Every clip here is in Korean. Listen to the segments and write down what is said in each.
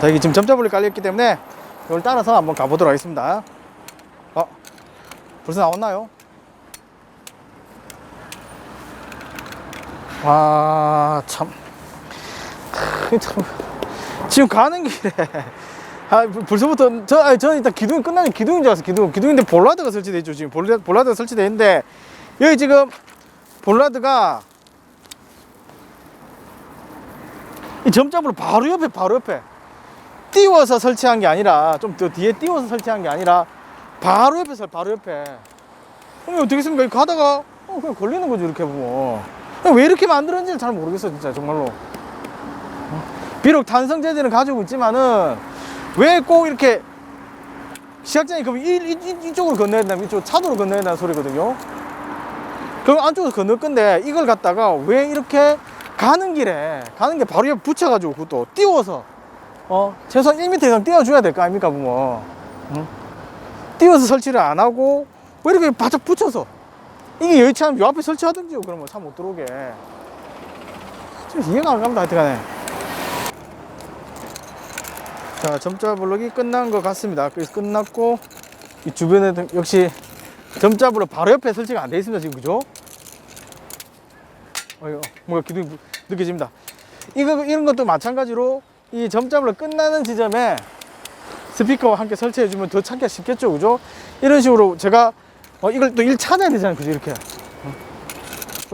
자, 여기 지금 점자불이 깔려있기 때문에 이걸 따라서 한번 가보도록 하겠습니다. 어, 벌써 나왔나요? 와, 참. 크, 참. 지금 가는 길에. 아, 벌- 벌써부터, 저, 아니, 저는 일단 기둥이 끝나면 기둥인 줄 알았어, 기둥. 기둥인데 볼라드가 설치되어 있죠, 지금. 볼라, 볼라드가 설치되어 있는데, 여기 지금 볼라드가 이 점잡으로 바로 옆에, 바로 옆에. 띄워서 설치한 게 아니라, 좀 더 뒤에 띄워서 설치한 게 아니라, 바로 옆에 설, 바로 옆에. 그럼? 이거 가다가, 어, 그냥 걸리는 거죠, 이렇게 보면. 왜 이렇게 만들었는지는 잘 모르겠어, 진짜, 정말로. 어? 비록 단성 재질은 가지고 있지만은, 왜 꼭 이렇게, 시각장이 그럼 이, 이, 이, 이쪽으로 건너야 된다면 이쪽 차도로 건너야 된다는 소리거든요. 그럼 안쪽으로 건널 건데, 이걸 갖다가 왜 이렇게 가는 길에, 가는 게 바로 옆에 붙여가지고 그것도 띄워서, 어, 최소한 1m 이상 띄워줘야 될 거 아닙니까, 부모. 응? 띄워서 설치를 안 하고, 왜 이렇게 바짝 붙여서, 이게 여의치 않으면 요 앞에 설치하든지요, 그러면 차 못 들어오게. 좀 이해가 안 갑니다, 하여튼간에. 자, 점자 블록이 끝난 것 같습니다. 그래서 끝났고, 이 주변에 역시 점자 블록 바로 옆에 설치가 안 돼 있습니다, 지금, 그죠? 어이구, 뭔가 기둥이 부- 느껴집니다. 이거, 이런 것도 마찬가지로 이 점자 블록 끝나는 지점에 스피커와 함께 설치해주면 더 찾기가 쉽겠죠, 그죠? 이런 식으로 제가 어, 이걸 또 일 찾아야 되잖아요, 그죠? 이렇게. 어.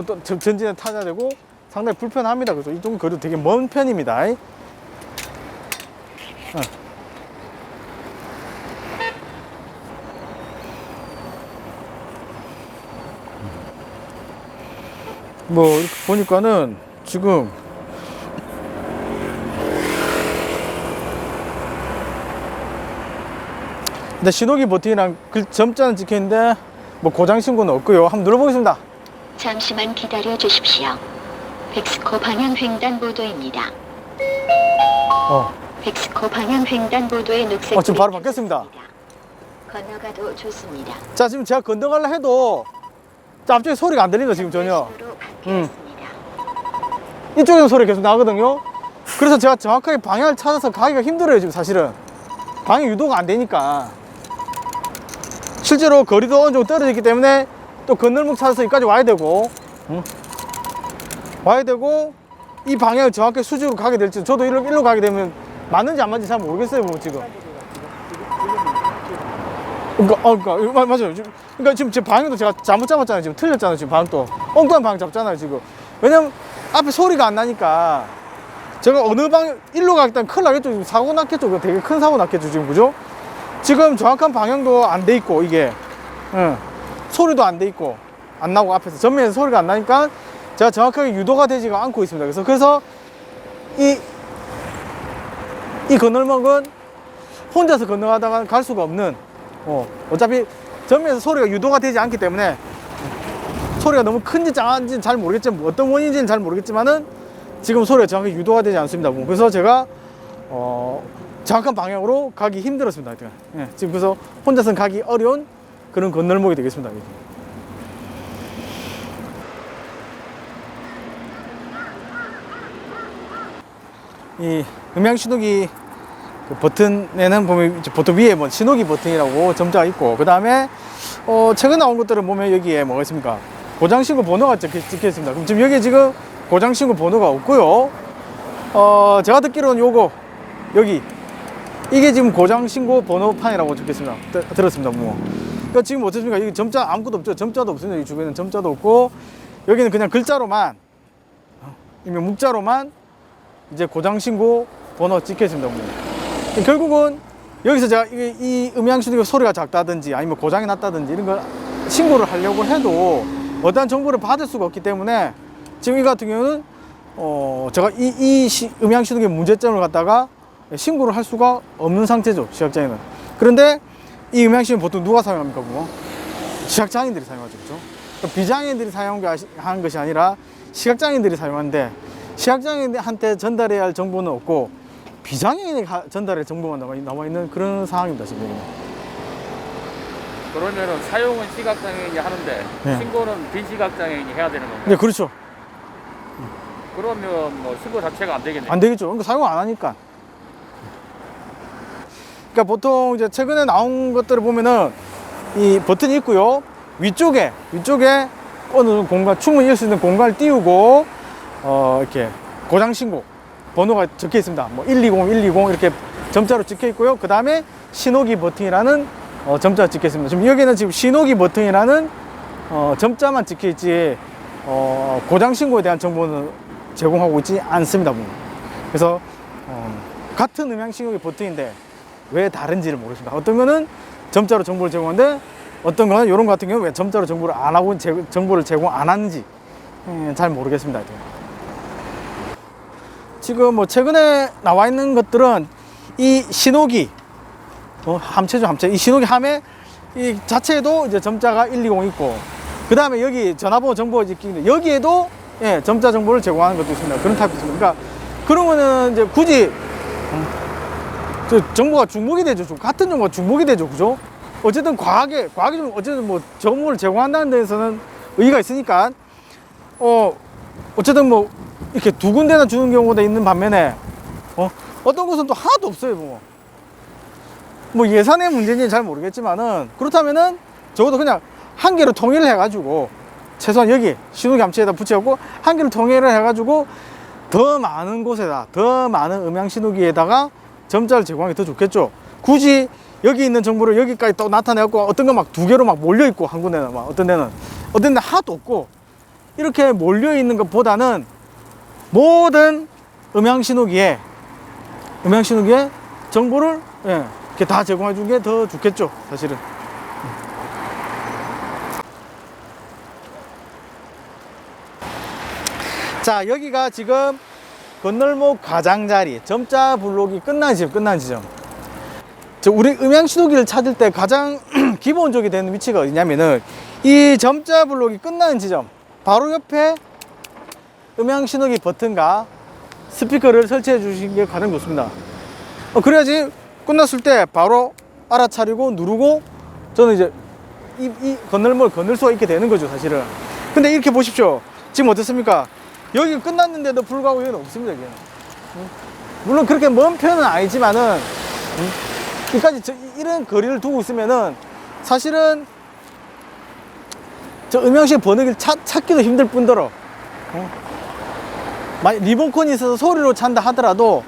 또 전- 전진에 타야 되고 상당히 불편합니다. 그래서 이 정도 거리도 되게 먼 편입니다. 어. 뭐 이렇게 보니까는 지금 근데 신호기 버튼이랑 글 점자는 찍혀 있는데 뭐 고장 신고는 없고요. 한번 눌러보겠습니다. 잠시만 기다려 주십시오. 백스코 방향 횡단보도입니다. 어, 백스코 방향 횡단보도의 녹색 어, 지금 바로 불이 바뀌었습니다. 켜졌습니다. 건너가도 좋습니다. 자 지금 제가 건너가려 해도 자, 앞쪽에 소리가 안 들리는 거 지금 전혀. 신호로 바뀌었습니다. 이쪽에서 소리 계속 나거든요. 그래서 제가 정확하게 방향을 찾아서 가기가 힘들어요 지금 사실은. 방향 유도가 안 되니까. 실제로 거리도 어느 정도 떨어져 있기 때문에 또 건널목 찾아서 여기까지 와야 되고 응? 와야 되고 이 방향을 정확하게 수직으로 가게 될지 저도 일로, 일로 가게 되면 맞는지 안 맞는지 잘 모르겠어요 뭐 지금. 그러니까, 어, 그러니까 맞아요. 지금, 그러니까 지금 제 방향도 제가 잘못 잡았잖아요. 지금 틀렸잖아요 지금 방향도. 엉뚱한 방향 잡잖아요 지금. 왜냐면 앞에 소리가 안 나니까. 제가 어느 방향 일로 가겠다면 큰일 나겠죠. 지금 사고 났겠죠. 되게 큰 사고 났겠죠 지금. 그죠 지금 정확한 방향도 안 돼 있고 이게 응. 소리도 안 돼 있고 안 나고 앞에서 전면에서 소리가 안 나니까 제가 정확하게 유도가 되지가 않고 있습니다 그래서 그래서 이 이 건널목은 혼자서 건너가다가 갈 수가 없는 어, 어차피 전면에서 소리가 유도가 되지 않기 때문에 소리가 너무 큰지 작은지는 잘 모르겠지만 뭐 어떤 원인인지는 잘 모르겠지만은 지금 소리가 정확히 유도가 되지 않습니다. 뭐 그래서 제가 어, 정확한 방향으로 가기 힘들었습니다. 예, 지금 그래서 혼자서는 가기 어려운 그런 건널목이 되겠습니다. 이게. 이 음향 신호기 그 버튼에는 보면 보통 위에 뭐 신호기 버튼이라고 점자가 있고 그 다음에 어 최근 나온 것들은 보면 여기에 뭐가 있습니까 고장 신고 번호가 찍혀, 찍혀 있습니다 그럼 지금 여기에 지금 고장 신고 번호가 없고요 어 제가 듣기로는 요거 여기 이게 지금 고장 신고 번호판이라고 적혀있습니다. 들- 들었습니다 뭐. 그러니까 지금 어떻습니까? 여기 점자 아무것도 없죠? 점자도 없습니다. 이 주변에는 점자도 없고. 여기는 그냥 글자로만 어, 이면 묵자로만 이제 고장 신고 번호 찍혀 있습니다 뭐. 결국은 여기서 제가 이, 이 음향 신호기 소리가 작다든지 아니면 고장이 났다든지 이런 걸 신고를 하려고 해도 어떠한 정보를 받을 수가 없기 때문에 지금 이 같은 경우는 어 제가 이, 이 시- 음향 신호기 문제점을 갖다가 신고를 할 수가 없는 상태죠 시각장애는 그런데 이 음향 신호 보통 누가 사용합니까 뭐 시각장애인들이 사용하죠 그죠 그러니까 비장애인들이 사용한 것이 아니라 시각장애인들이 사용하는데 시각장애인한테 전달해야 할 정보는 없고 비장애인이 가- 전달할 정보만 남아, 있는 그런 상황입니다 지금. 그러면은 사용은 시각장애인이 하는데 네. 신고는 비시각장애인이 해야 되는 건가요? 네 그렇죠 그러면 뭐 신고 자체가 안 되겠네요. 안 되겠죠 그러니까 사용 안 하니까 그러니까 보통 이제 최근에 나온 것들을 보면은 이 버튼이 있고요. 위쪽에 위쪽에 어느 공간 충분히 이을 수 있는 공간을 띄우고 어 이렇게 고장 신고 번호가 적혀 있습니다. 뭐 120, 120 이렇게 점자로 찍혀 있고요. 그 다음에 신호기 버튼이라는 어, 점자가 찍혀 있습니다. 지금 여기는 지금 신호기 버튼이라는 어, 점자만 찍혀 있지 어, 고장 신고에 대한 정보는 제공하고 있지 않습니다. 그래서 어, 같은 음향 신호기 버튼인데 왜 다른지를 모르겠습니다. 어떤 거는 점자로 정보를 제공하는데 어떤 거는 이런 거 같은 경우는 왜 점자로 정보를 안 하고 제, 정보를 제공 안 하는지 예, 잘 모르겠습니다. 지금 뭐 최근에 나와 있는 것들은 이 신호기 어, 함체죠 함체 이 신호기 함에 이 자체에도 이제 점자가 120 있고 그 다음에 여기 전화번호 정보가 있는데 여기에도 예, 점자 정보를 제공하는 것도 있습니다 그런 타입이 있습니다 그러니까 그런 거는 이제 굳이 음, 저 정보가 중복이 되죠. 좀 같은 정보가 중복이 되죠. 그죠? 어쨌든 과하게 과하게 좀 어쨌든 뭐 정보를 제공한다는 데에서는 의의가 있으니까 어 어쨌든 뭐 이렇게 두 군데나 주는 경우가 있는 반면에 어 어떤 곳은 또 하나도 없어요 뭐. 뭐 예산의 문제인지는 잘 모르겠지만은 그렇다면은 적어도 그냥 한 개로 통일을 해가지고 최소한 여기 신호기 함체에다 붙여갖고 한 개를 통일을 해가지고 더 많은 곳에다 더 많은 음향 신호기에다가 점자를 제공하기 더 좋겠죠. 굳이 여기 있는 정보를 여기까지 또 나타내갖고 어떤 거 막 두 개로 막 몰려 있고 한 군데는 막 어떤 데는 어떤 데는 하나도 없고 이렇게 몰려 있는 것보다는 모든 음향 신호기에 음향 신호기에 정보를 예, 이렇게 다 제공해 준 게 더 좋겠죠 사실은 자 여기가 지금 건널목 가장자리 점자 블록이 끝난 지점 끝난 지점 저 우리 음향 신호기를 찾을 때 가장 기본적이 되는 위치가 어디냐면은 이 점자 블록이 끝나는 지점 바로 옆에 음향 신호기 버튼과 스피커를 설치해 주시는 게 가장 좋습니다. 어, 그래야지 끝났을 때 바로 알아차리고 누르고 저는 이제 이, 이 건널목을 건널 수가 있게 되는 거죠, 사실은. 근데 이렇게 보십시오. 지금 어떻습니까? 여기 끝났는데도 불구하고 여기는 없습니다, 여기는. 응? 물론 그렇게 먼 편은 아니지만은, 응? 여기까지 저, 이런 거리를 두고 있으면은 사실은 저 음영실 번호기를 찾, 찾기도 힘들 뿐더러 어? 만약 리모컨이 있어서 소리로 찬다 하더라도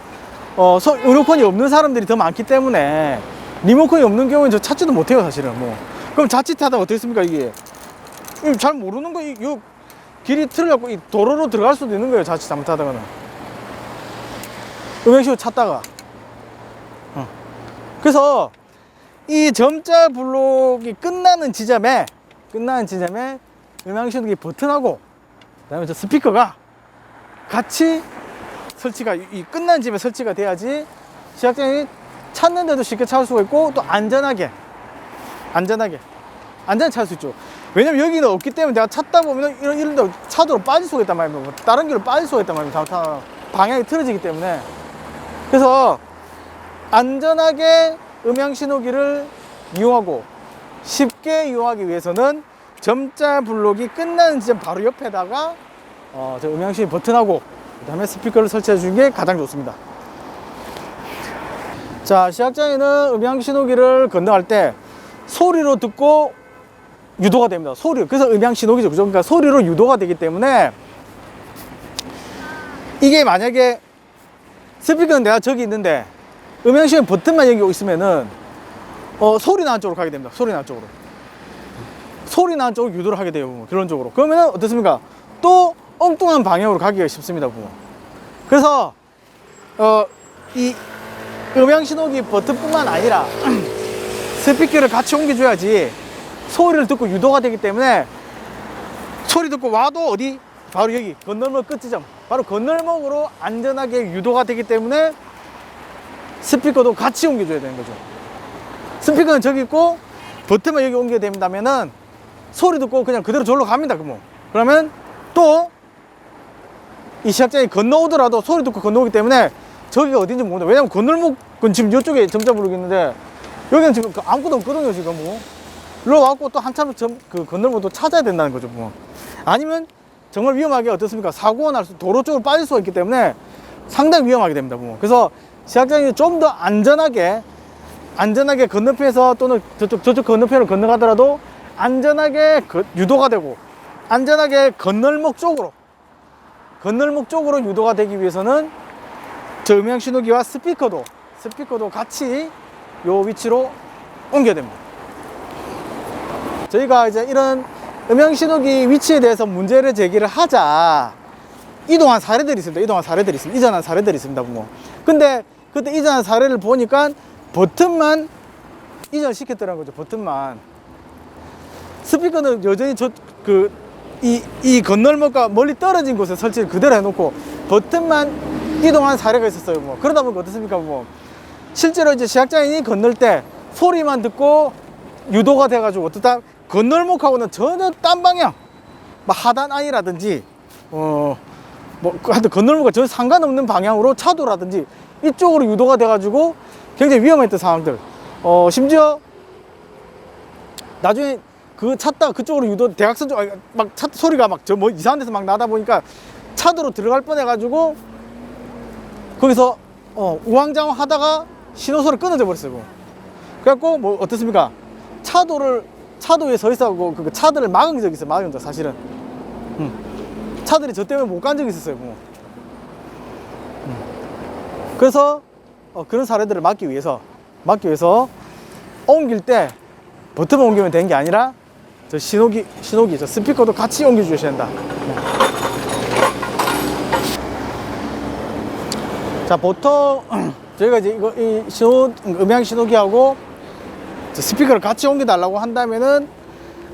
어, 소, 리모컨이 없는 사람들이 더 많기 때문에 리모컨이 없는 경우에는 저 찾지도 못해요 사실은 뭐 그럼 자칫하다 어떻겠습니까 이게 이거 잘 모르는 거, 이, 요 길이 틀려갖고 이 도로로 들어갈 수도 있는 거예요 자칫 잘못하다가는. 음영실을 찾다가. 어. 그래서 이 점자 블록이 끝나는 지점에 끝나는 지점에 음향신호기 버튼하고 그다음에 저 스피커가 같이 설치가 이- 이 끝난 집에 설치가 돼야지 시각장애인이 찾는데도 쉽게 찾을 수가 있고 또 안전하게 안전하게 안전하게 찾을 수 있죠 왜냐면 여기는 없기 때문에 내가 찾다 보면 이런 이런 데 차도로 빠질 수가 있단 뭐 다른 길로 빠질 수가 있단 말입니다 잘못하면 방향이 틀어지기 때문에. 그래서 안전하게 음향 신호기를 이용하고 쉽게 이용하기 위해서는 점자 블록이 끝나는 지점 바로 옆에다가 어, 저 음향 신호 버튼하고 그 다음에 스피커를 설치해 주는 게 가장 좋습니다. 자, 시각장애는 음향 신호기를 건너갈 때 소리로 듣고 유도가 됩니다. 소리. 그래서 음향 신호기죠. 그죠? 그러니까 소리로 유도가 되기 때문에 이게 만약에 스피커는 내가 저기 있는데 음향 신호 버튼만 여기 있으면은 어, 소리 나는 쪽으로 가게 됩니다. 소리 나는 쪽으로. 소리 나는 쪽으로 유도를 하게 돼요. 그런 쪽으로. 그러면은 어떻습니까? 또 엉뚱한 방향으로 가기가 쉽습니다. 보면. 그래서 어, 이 음향 신호기 버튼뿐만 아니라 스피커를 같이 옮겨줘야지 소리를 듣고 유도가 되기 때문에 소리 듣고 와도 어디 바로 여기 건널목 끝 지점 바로 건널목으로 안전하게 유도가 되기 때문에 스피커도 같이 옮겨줘야 되는 거죠. 스피커는 저기 있고 버튼만 여기 옮겨야 된다면은 소리 듣고 그냥 그대로 절로 갑니다. 그뭐 그러면 또 이 시각장애 건너오더라도 소리 듣고 건너오기 때문에 저기가 어딘지 모른다. 왜냐면 건널목은 지금 이쪽에 점자 부르고 있는데 여기는 지금 그 아무것도 없거든요. 지금 뭐 일로 와갖고 또 한참 점, 그 건널목도 찾아야 된다는 거죠. 뭐 아니면 정말 위험하게 어떻습니까? 사고가 날 수, 도로 쪽으로 빠질 수가 있기 때문에 상당히 위험하게 됩니다. 뭐 그래서 시각장애 좀더 안전하게 안전하게 건너편에서 또는 저쪽 저쪽 건너편을 건너가더라도 안전하게 거- 유도가 되고 안전하게 건널목 쪽으로 건널목 쪽으로 유도가 되기 위해서는 저 음향 신호기와 스피커도 스피커도 같이 요 위치로 옮겨야 됩니다. 저희가 이제 이런 음향 신호기 위치에 대해서 문제를 제기를 하자 이동한 사례들이 있습니다. 이동한 사례들이 있습니다. 이전한 사례들이 있습니다. 뭐. 근데 그때 이전한 사례를 보니까 버튼만 이전시켰더라는 거죠. 버튼만. 스피커는 여전히 저, 그, 이, 이 건널목과 멀리 떨어진 곳에 설치를 그대로 해놓고 버튼만 이동한 사례가 있었어요. 뭐. 그러다 보니까 어떻습니까? 뭐. 실제로 이제 시각장애인이 건널 때 소리만 듣고 유도가 돼가지고 어떻다 건널목하고는 전혀 딴 방향, 막 하단 아니라든지, 어, 뭐, 그 하여튼 건널목과 전혀 상관없는 방향으로 차도라든지 이쪽으로 유도가 돼가지고 굉장히 위험했던 상황들. 어, 심지어 나중에 그 찾다가 그쪽으로 유도, 대각선 쪽, 아니, 막차 소리가 막 저 뭐 이상한 데서 막 나다 보니까 차도로 들어갈 뻔 해가지고 거기서 어, 우왕좌왕 하다가 신호소를 끊어져 버렸어요. 그거. 그래갖고 뭐 어떻습니까? 차도를 차도에 서 있어고 그 차들을 막은 적이 있어요. 막은 적 사실은. 음. 차들이 저 때문에 못 간 적이 있었어요. 뭐. 음. 그래서 어, 그런 사례들을 막기 위해서 막기 위해서 옮길 때 버튼만 옮기면 되는 게 아니라 저 신호기 신호기 저 스피커도 같이 옮겨 주셔야 된다. 자 보통 저희가 이제 이거 이 신호 음향 신호기하고 저 스피커를 같이 옮겨 달라고 한다면은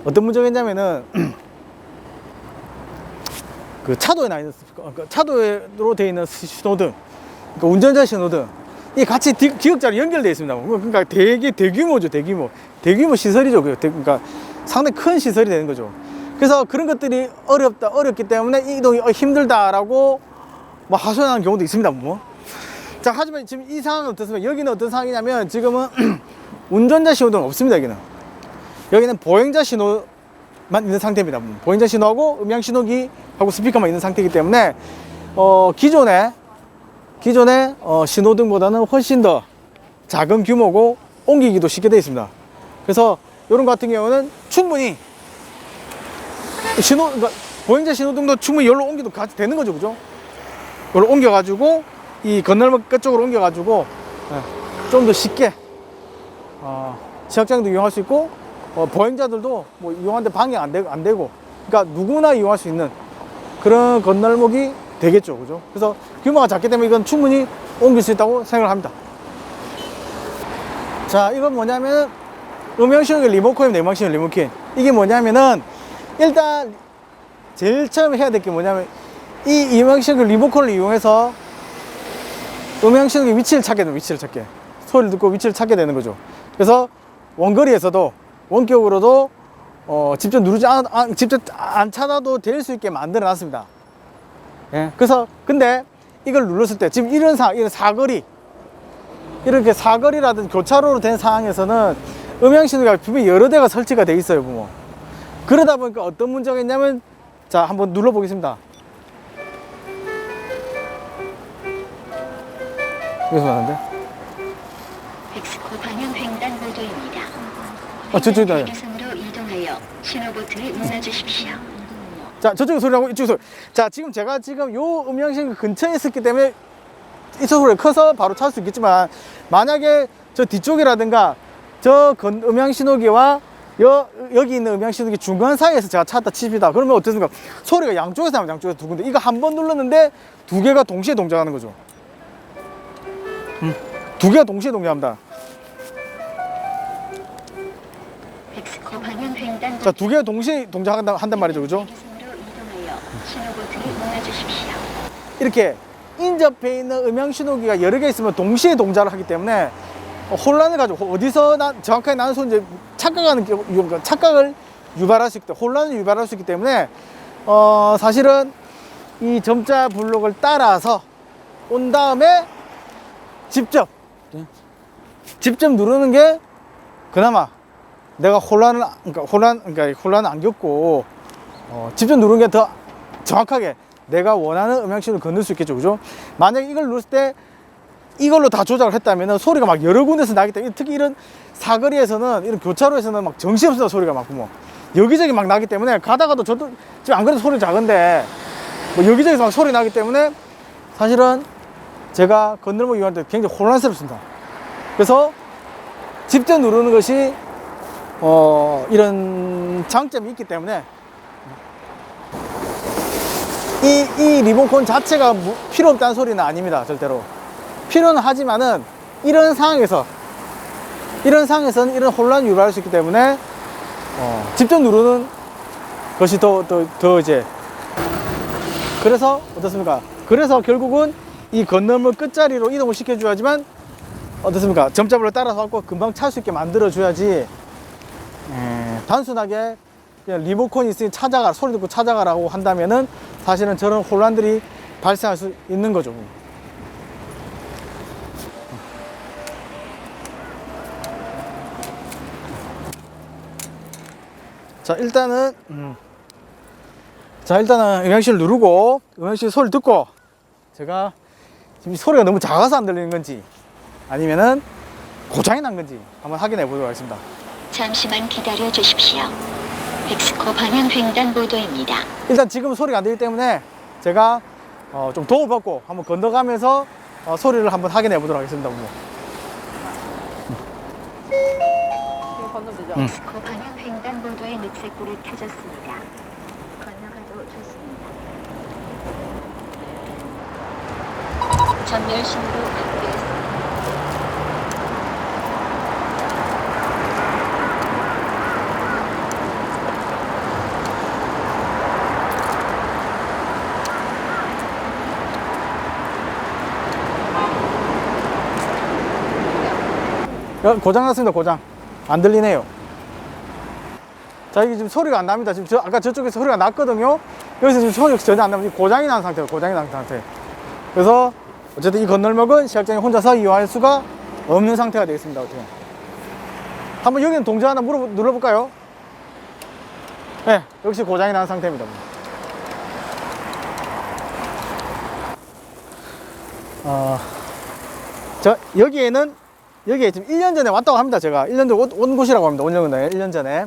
어떤 문제가 있냐면은 그 차도에 나 있는 스피커 그 차도로 되어 있는 신호등 그러니까 운전자 신호등 이 같이 디- 기억자로 연결되어 있습니다. 그러니까 되게 대규모죠, 대규모. 대규모 시설이죠. 그 대- 그러니까 상당히 큰 시설이 되는 거죠. 그래서 그런 것들이 어렵다, 어렵기 때문에 이동이 어, 힘들다라고 뭐 하소연하는 경우도 있습니다. 뭐. 자, 하지만 지금 이 상황은 어떻습니까? 여기는 어떤 상황이냐면 지금은 운전자 신호등 없습니다. 여기는. 여기는 보행자 신호만 있는 상태입니다. 보행자 신호하고 음향 신호기 하고 스피커만 있는 상태이기 때문에 어, 기존에 기존의 어, 신호등보다는 훨씬 더 작은 규모고 옮기기도 쉽게 되어 있습니다. 그래서 이런 것 같은 경우는 충분히 신호, 그러니까 보행자 신호등도 충분히 여기로 옮기도 같이 되는 거죠, 그죠? 여기로 옮겨 가지고 이 건널목 끝쪽으로 옮겨 가지고 좀 더 쉽게 어, 시각장애도 이용할 수 있고 어, 보행자들도 뭐 이용하는데 방해가 안, 되, 안 되고 그러니까 누구나 이용할 수 있는 그런 건널목이 되겠죠. 그죠? 그래서 규모가 작기 때문에 이건 충분히 옮길 수 있다고 생각을 합니다. 자, 이건 뭐냐면 음영신호기 리모컨입니다. 음영신호 리모컨. 이게 뭐냐면은 일단 제일 처음 해야 될 게 뭐냐면 이 음영신호기 리모컨을 이용해서 음영신호기 위치를 찾게 됩니다. 위치를 찾게. 소리를 듣고 위치를 찾게 되는 거죠. 그래서 원거리에서도 원격으로도 어, 직접 누르지 않, 안, 직접 안 찾아도 될 수 있게 만들어 놨습니다. 예. 그래서 근데 이걸 눌렀을 때 지금 이런 상 이런 사거리 이렇게 사거리라든 교차로로 된 상황에서는 음향 신호가 분명히 여러 대가 설치가 돼 있어요, 부모. 그러다 보니까 어떤 문제가 있냐면 자 한번 눌러 보겠습니다. 여기서 나는데? 멕시코 방향. 아, 저쪽이다. 대기선으로 이동하여 신호 버튼을 눌러주십시오. 자, 저쪽에 소리 나고 이쪽 소리. 자, 지금 제가 지금 요 음향실 근처에 있었기 때문에 이쪽 소리가 커서 바로 찾을 수 있겠지만 만약에 저 뒤쪽이라든가 저 건, 음향 신호기와 여, 여기 있는 음향 신호기 중간 사이에서 제가 찾다 칩니다. 그러면 어떻습니까? 소리가 양쪽에서 나면 양쪽에서 두 군데. 이거 한 번 눌렀는데 두 개가 동시에 동작하는 거죠. 음, 두 개가 동시에 동작합니다. 자, 두 개가 동시에 동작한다 한단 말이죠. 그죠? 이렇게 인접해 있는 음향 신호기가 여러 개 있으면 동시에 동작을 하기 때문에 어, 혼란을 가지고 어디서 나, 정확하게 나는 소리 이제 착각하는 경우, 그러니까 착각을 유발할 수 있기 때문에 혼란을 유발할 수 있기 때문에 어 사실은 이 점자 블록을 따라서 온 다음에 직접 직접 누르는 게 그나마 내가 혼란을 그러니까 혼란 그러니까 혼란을 안 겪고 어, 직접 누르는 게더 정확하게 내가 원하는 음향신호를 건널 수 있겠죠, 그죠? 만약에 이걸 눌렀을 때 이걸로 다 조작을 했다면 소리가 막 여러 군데서 나기 때문에 특히 이런 사거리에서는 이런 교차로에서는 막 정신없는 소리가 막 뭐 여기저기 막 나기 때문에 가다가도 저도 지금 안 그래도 소리 작은데 뭐 여기저기서 막 소리 나기 때문에 사실은 제가 건널목 이용할 때 굉장히 혼란스럽습니다. 그래서 직접 누르는 것이 어, 이런 장점이 있기 때문에 이, 이 리모컨 자체가 무- 필요 없다는 소리는 아닙니다. 절대로. 필요는 하지만은 이런 상황에서 이런 상황에서는 이런 혼란이 유발할 수 있기 때문에 어, 직접 누르는 것이 더, 더, 더 이제 그래서 어떻습니까? 그래서 결국은 이 건너물 끝자리로 이동을 시켜줘야지만 어떻습니까? 점자별로 따라서 갖고 금방 찰 수 있게 만들어 줘야지 에, 단순하게 리모컨이 있으니 찾아가 소리 듣고 찾아가라고 한다면은 사실은 저런 혼란들이 발생할 수 있는 거죠. 자 일단은 음. 자 일단은 음향실 누르고 음향실 소리 듣고 제가 지금 소리가 너무 작아서 안 들리는 건지 아니면은 고장이 난 건지 한번 확인해 보도록 하겠습니다. 잠시만 기다려 주십시오. 엑스코 방향 횡단 보도입니다. 일단 지금 소리가 안 들리기 때문에 제가 어, 좀 도움을 받고 한번 건너가면서 어, 소리를 한번 확인해 보도록 하겠습니다. 뭐. 음. 엑스코 방향 횡단 보도에 녹색 불이 켜졌습니다. 건너가도 좋습니다. 전멸 신호 발표했습니다. 어, 고장 났습니다. 고장 안 들리네요. 자 이게 지금 소리가 안 납니다. 지금 저 아까 저쪽에 서 소리가 났거든요. 여기서 지금 소리가 전혀 안 나면 고장이 난 상태예요. 고장이 난 상태. 그래서 어쨌든 이 건널목은 시각장애 혼자서 이용할 수가 없는 상태가 되겠습니다. 어떻게? 한번 여기는 동작 하나 물어 눌러볼까요? 네, 역시 고장이 난 상태입니다. 어, 저 여기에는 여기에 지금 1년 전에 왔다고 합니다. 제가 1년 전에 온, 온 곳이라고 합니다. 5년 전에 1년 전에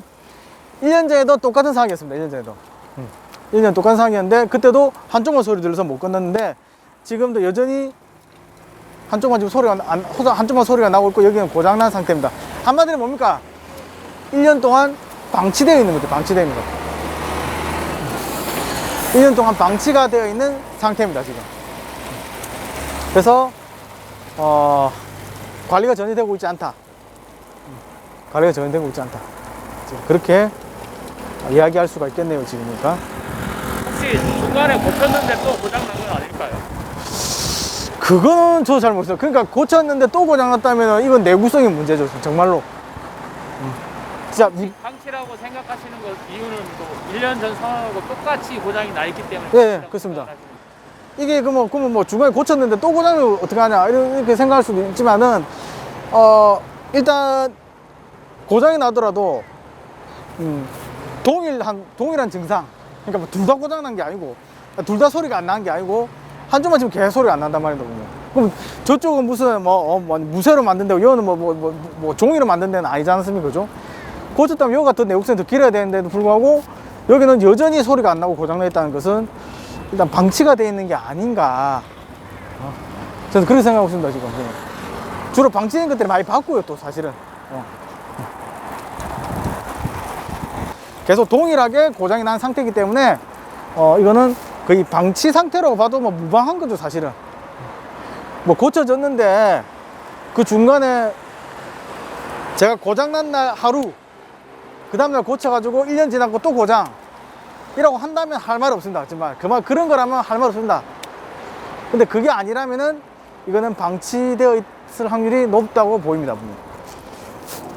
1년 전에도 똑같은 상황이었습니다. 1년 전에도 음. 1년 똑같은 상황이었는데 그때도 한쪽만 소리 들려서 못 건넜는데 지금도 여전히 한쪽만 지금 소리가 안, 한쪽만 소리가 나고 있고 여기는 고장난 상태입니다. 한마디로 뭡니까? 1년 동안 방치되어 있는 거죠. 방치되어 있는 거. 1년 동안 방치가 되어 있는 상태입니다. 지금. 그래서 어, 관리가 전혀 되고 있지 않다. 음, 관리가 전혀 되고 있지 않다. 그렇게 이야기할 수가 있겠네요. 지금이니까. 혹시 중간에 고쳤는데 또 고장 난 건 아닐까요? 그거는 저도 잘 모르겠어요. 그러니까 고쳤는데 또 고장났다면 이건 내구성의 문제죠. 정말로. 음. 진짜 이- 방치라고 생각하시는 것 이유는 또 1년 전 상황하고 똑같이 고장이 나 있기 때문에 네, 그렇습니다. 이게 그뭐 그러면 뭐 중간에 고쳤는데 또 고장을 어떻게 하냐 이렇게 생각할 수도 있지만은 어 일단 고장이 나더라도 음 동일한 동일한 증상 그러니까 뭐 둘 다 고장 난 게 아니고 둘 다 소리가 안 나는 게 아니고 한쪽만 지금 개 소리가 안 난단 말이거든요. 그럼 저쪽은 무슨 뭐, 어, 뭐 무쇠로 만든다고 여기는 뭐, 뭐, 뭐, 뭐 종이로 만든 데는 아니지 않습니까? 그죠? 고쳤다면 여기가 더 내구성이 더 길어야 되는데도 불구하고 여기는 여전히 소리가 안 나고 고장나 있다는 것은 일단 방치가 되어 있는 게 아닌가. 어, 저는 그렇게 생각하고 있습니다, 지금. 예. 주로 방치된 것들이 많이 바꾸요, 또 사실은. 어. 계속 동일하게 고장이 난 상태이기 때문에, 어, 이거는 거의 방치 상태라고 봐도 뭐 무방한 거죠, 사실은. 뭐 고쳐졌는데, 그 중간에 제가 고장난 날 하루, 그 다음날 고쳐가지고 1년 지나고 또 고장. 이라고 한다면 할 말 없습니다. 정말 그만 그런 거라면 할 말 없습니다. 근데 그게 아니라면은 이거는 방치되어 있을 확률이 높다고 보입니다.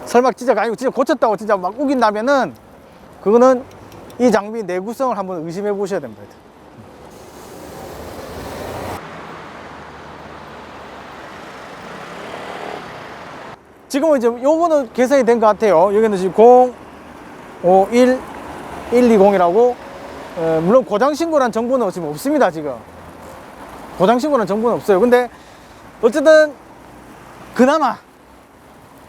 설마 진짜 아니고 진짜 고쳤다고 진짜 막 우긴다면은 그거는 이 장비 내구성을 한번 의심해 보셔야 됩니다. 지금은 이제 요거는 개선이 된 것 같아요. 여기는 지금 0, 5, 1, 120이라고 어, 물론 고장 신고란 정보는 지금 없습니다 지금. 고장 신고란 정보는 없어요. 근데 어쨌든 그나마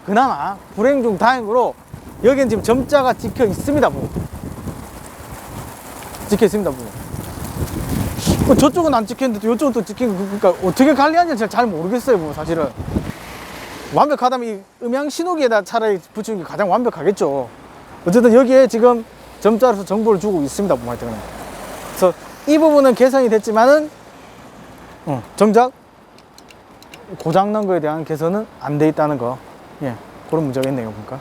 그나마 불행 중 다행으로 여기는 지금 점자가 찍혀 있습니다 뭐 찍혀 있습니다 뭐뭐 저쪽은 안 찍혔는데 또 이쪽은 또 찍힌 거 그러니까 어떻게 관리하는지 잘 모르겠어요 뭐 사실은. 완벽하다면 이 음향 신호기에다 차라리 붙이는 게 가장 완벽하겠죠. 어쨌든 여기에 지금 점자로서 정보를 주고 있습니다 뭐 하여튼 그래서 이 부분은 개선이 됐지만은 어, 정작 고장난 거에 대한 개선은 안 돼 있다는 거. 예, 그런 문제가 있네요 보니까